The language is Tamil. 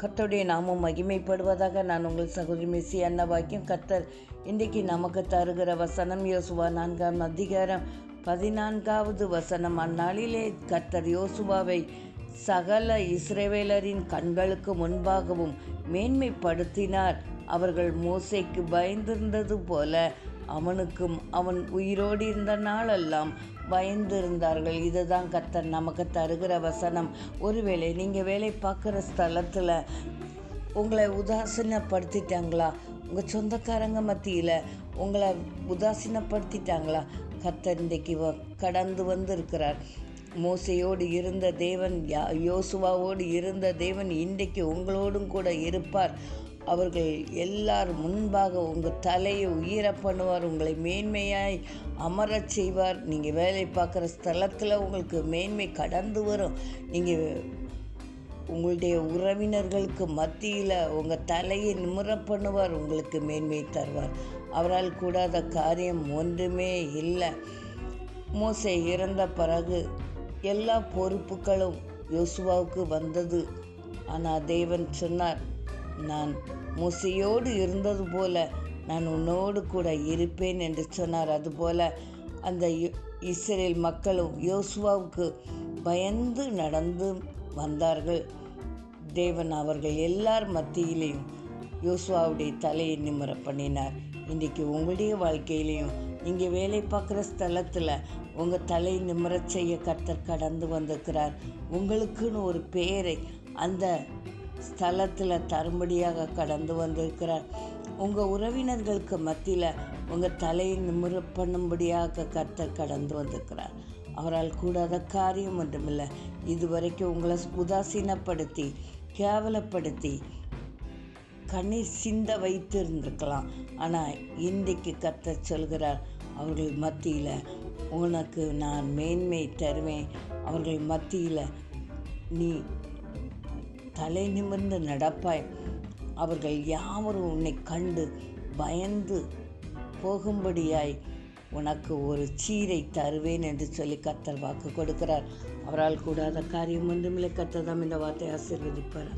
கர்த்தருடைய நாமம் மகிமைப்படுவதாக நான் உங்கள் சகோதரி மெஸ்ஸி அன்னபாக்கியம் கத்தர் இன்றைக்கு நமக்கு தருகிற வசனம் யோசுவா நான்காம் அதிகாரம் பதினான்காவது வசனம். அந்நாளிலே கர்த்தர் யோசுவாவை சகல இஸ்ரேவேலரின் கண்களுக்கு முன்பாகவும் மேன்மைப்படுத்தினார். அவர்கள் மோசைக்கு பயந்திருந்தது போல அவனுக்கும் அவன் உயிரோடு இருந்த நாளெல்லாம் பயந்திருந்தார்கள். இதுதான் கத்தன் நமக்கு தருகிற வசனம். ஒருவேளை நீங்கள் வேலை பார்க்குற ஸ்தலத்தில் உங்களை உதாசீனப்படுத்திட்டாங்களா? உங்கள் சொந்தக்காரங்க மத்தியில் உங்களை உதாசீனப்படுத்திட்டாங்களா? கத்தர் இன்றைக்கு வ- கடந்து வந்திருக்கிறார். மோசையோடு இருந்த தேவன் யா யோசுவாவோடு இருந்த தேவன் இன்றைக்கு உங்களோடும் கூட இருப்பார். அவர்கள் எல்லார் முன்பாக உங்கள் தலையை உயிர பண்ணுவார் உங்களை மேன்மையாய் அமரச் செய்வார். நீங்கள் வேலை பார்க்குற ஸ்தலத்தில் உங்களுக்கு மேன்மை கடந்து வரும். நீங்கள் உங்களுடைய உறவினர்களுக்கு மத்தியில் உங்கள் தலையை நிமிர பண்ணுவார் உங்களுக்கு மேன்மை தருவார். அவரால் கூடாத காரியம் ஒன்றுமே இல்லை. மோசை இறந்த பிறகு எல்லா பொறுப்புகளும் யோசுவாவுக்கு வந்தது. ஆனால் தேவன் சொன்னார் நான் முசையோடு இருந்தது போல நான் உன்னோடு கூட இருப்பேன் என்று சொன்னார். அதுபோல அந்த இஸ்ரேல் மக்களும் யோசுவாவுக்கு பயந்து நடந்து வந்தார்கள். தேவன் அவர்கள் எல்லார் மத்தியிலையும் யோசுவாவுடைய தலையை நிமிர பண்ணினார். இன்றைக்கி உங்களுடைய வாழ்க்கையிலையும் இங்கே வேலை பார்க்குற ஸ்தலத்தில் உங்கள் தலை நிமிர செய்ய கர்த்தர் கடந்து வந்திருக்கிறார். உங்களுக்குன்னு ஒரு பெயரை அந்த ஸ்தலத்தில் தரும்படியாக கடந்து வந்திருக்கிறார். உங்கள் உறவினர்களுக்கு மத்தியில் உங்கள் தலையை நிமிர பண்ணும்படியாக கர்த்தர் கடந்து வந்திருக்கிறார். அவரால் கூடாத காரியம் ஒன்றுமில்லை. இதுவரைக்கும் உங்களை உதாசீனப்படுத்தி கேவலப்படுத்தி கண்ணீர் சிந்த வைத்து இருந்திருக்கலாம் ஆனால் இன்றைக்கு கத்த சொல்கிறார் அவர்கள் மத்தியில் உனக்கு நான் மேன்மை தருவேன். அவர்கள் மத்தியில் நீ தலை நிமிர்ந்து நடப்பாய். அவர்கள் யாவரும் உன்னை கண்டு பயந்து போகும்படியாய் உனக்கு ஒரு சீரை தருவேன் என்று சொல்லி கத்தர் வாக்கு கொடுக்கிறார். அவரால் கூடாத காரியம் ஒன்றுமில்லை. கர்த்தர் தான் இந்த வார்த்தை ஆசீர்வதிப்பார்